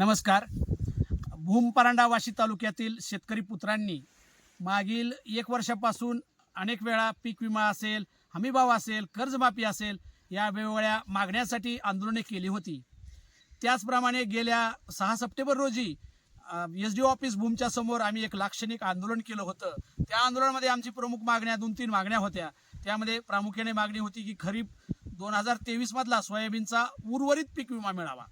नमस्कार. भूम परांडा वाशी तालुक्यातील शेतकरी पुत्रांनी मागील एक वर्षापासून अनेक वेळा पीक विमा असेल हमीभाव असेल कर्जमाफी असेल या वेगवेगळ्या मागण्यासाठी आंदोलने केली होती. त्याचप्रमाणे गेल्या सहा सप्टेंबर रोजी एस डी ऑफिस भूमच्या समोर आम्ही एक लाक्षणिक आंदोलन केलं होतं. त्या आंदोलनामध्ये आमची प्रमुख मागण्या दोन तीन मागण्या होत्या. त्यामध्ये प्रामुख्याने मागणी होती की खरीप दोन हजार तेवीसमधला सोयाबीनचा उर्वरित पीक विमा मिळावा.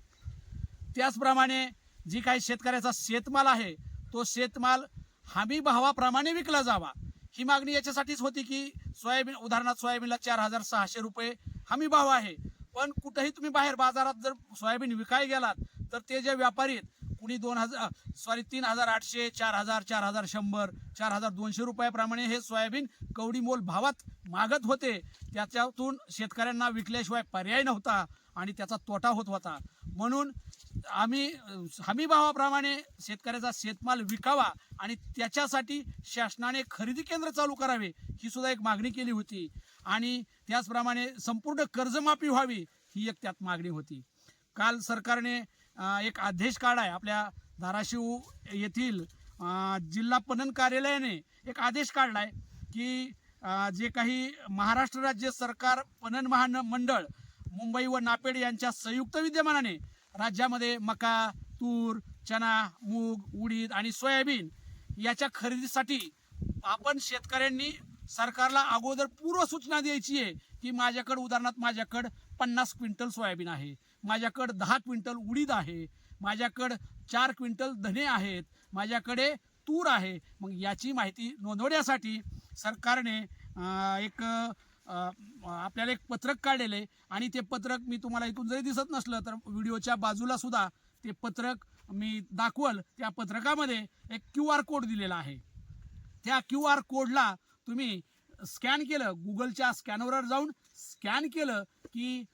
त्याचप्रमाणे जी काही शेतकऱ्याचा शेतमाल आहे तो शेतमाल हमी भावाप्रमाणे विकला जावा. ही मागणी याच्यासाठीच होती की सोयाबीन उदाहरणार्थ सोयाबीनला चार हजार सहाशे रुपये हमी भाव आहे. पण कुठंही तुम्ही बाहेर बाजारात जर सोयाबीन विकाय गेलात तर ते जे व्यापारी आहेत कुणी दोन हजार सॉरी तीन हजार आठशे चार हजार चार हजार शंभर चार हजार दोनशे रुपयाप्रमाणे हे सोयाबीन कवडी मोल भावात मागत होते. त्याच्यातून शेतकऱ्यांना विकल्याशिवाय पर्याय नव्हता आणि त्याचा तोटा होत होता. म्हणून आम्ही हमीभावाप्रमाणे हमी भावाप्रमाणे शेतकऱ्याचा शेतमाल विकावा आणि त्याच्यासाठी शासनाने खरेदी केंद्र चालू करावे ही सुद्धा एक मागणी केली होती. आणि त्याचप्रमाणे संपूर्ण कर्जमाफी व्हावी ही एक त्यात मागणी होती. काल सरकारने एक आदेश काढाय आपल्या धाराशिव येथील जिल्हा पणन कार्यालयाने एक आदेश काढलाय की जे काही महाराष्ट्र राज्य सरकार पणन महामंडळ मुंबई व नापेड यांच्या संयुक्त विद्यमानाने राज्यामध्ये मका तूर चना मूग उडीद आणि सोयाबीन याच्या खरेदीसाठी आपण शेतकऱ्यांनी सरकारला अगोदर पूर्व सूचना द्यायची आहे की माझ्याकडं उदाहरणार्थ माझ्याकडं पन्नास क्विंटल सोयाबीन आहे माझ्याकडं दहा क्विंटल उडीद आहे माझ्याकडं चार क्विंटल धने आहेत माझ्याकडे तूर आहे. मग याची माहिती नोंदवण्यासाठी सरकारने एक आपल्याला एक पत्रक काढलेलं आहे. आणि ते पत्रक मी तुम्हाला इथून जरी दिसत नसलं तर व्हिडिओच्या बाजूला सुद्धा ते पत्रक मी दाखवल. त्या पत्रकामध्ये एक क्यू आर कोड दिलेला आहे. त्या क्यू आर कोडला तुम्ही स्कॅन केलं गुगलच्या स्कॅनरवर जाऊन स्कॅन केलं की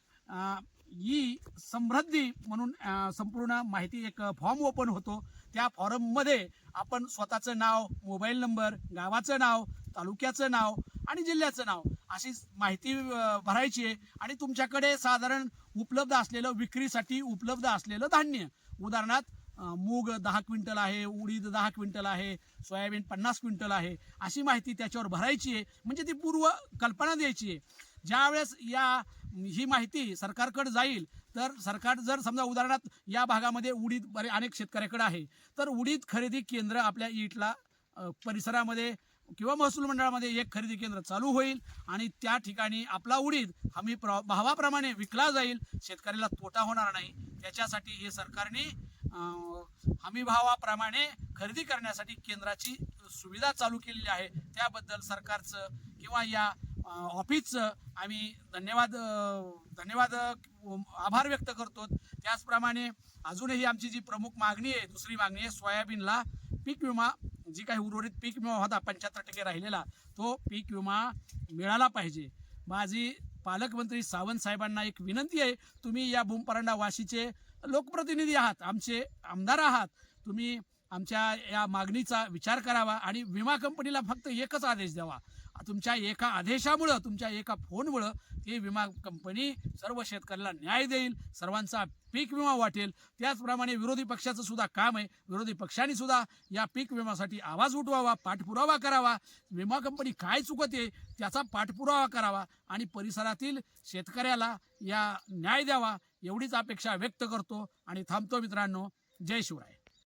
ही समृद्धी म्हणून संपूर्ण माहिती एक फॉर्म ओपन होतो. त्या फॉर्ममध्ये आपण स्वतःचं नाव मोबाईल नंबर गावाचं नाव तालुक्याचं नाव आणि जिल्ह्याचं नाव अशी माहिती भरायची आहे. आणि तुमच्याकडे साधारण उपलब्ध असलेलं विक्रीसाठी उपलब्ध असलेलं धान्य. उदाहरणार्थ मूग दहा क्विंटल आहे उडीद दहा क्विंटल आहे सोयाबीन पन्नास क्विंटल आहे अशी माहिती त्याच्यावर भरायची आहे. म्हणजे ती पूर्व कल्पना द्यायची आहे. ज्यावेळेस या ही माहिती सरकारकडे जाईल तर सरकार जर समजा उदाहरणार्थ या भागामध्ये उडीद बरे अनेक शेतकऱ्याकडे आहे तर उडीद खरेदी केंद्र आपल्या ईटला परिसरामध्ये किंवा महसूल मंडळामध्ये एक खरेदी केंद्र चालू होईल आणि त्या ठिकाणी आपला उडीद हमी प्र भावाप्रमाणे विकला जाईल. शेतकऱ्याला तोटा होणार नाही. त्याच्यासाठी हे सरकारने हमीभावाप्रमाणे खरेदी करण्यासाठी केंद्राची सुविधा चालू केलेली आहे. त्याबद्दल सरकारचं किंवा या ऑफिसचं आम्ही धन्यवाद धन्यवाद आभार व्यक्त करतो. त्याचप्रमाणे अजूनही आमची जी प्रमुख मागणी आहे दुसरी मागणी आहे सोयाबीनला पीक विमा जी काही उर्वरित पीक विमा होता पंच्याहत्तर टक्के राहिलेला तो पीक विमा मिळाला पाहिजे. माझी पालकमंत्री सावंत साहेबांना एक विनंती आहे तुम्ही या भूमपरांडा वाशीचे लोकप्रतिनिधी आहात आमचे आमदार आहात तुम्ही आमच्या या मागणीचा विचार करावा आणि विमा कंपनीला फक्त एकच आदेश द्यावा. तुमच्या एका आदेशामुळं तुमच्या एका फोनमुळं ती विमा कंपनी सर्व शेतकऱ्याला न्याय देईल सर्वांचा पीक विमा वाटेल. त्याचप्रमाणे विरोधी पक्षाचं सुद्धा काम आहे. विरोधी पक्षांनी सुद्धा या पीक विम्यासाठी आवाज उठवावा पाठपुरावा करावा. विमा कंपनी काय चुकते त्याचा पाठपुरावा करावा आणि परिसरातील शेतकऱ्याला या न्याय द्यावा एवढीच अपेक्षा व्यक्त करतो आणि थांबतो मित्रांनो. जय शिवराय.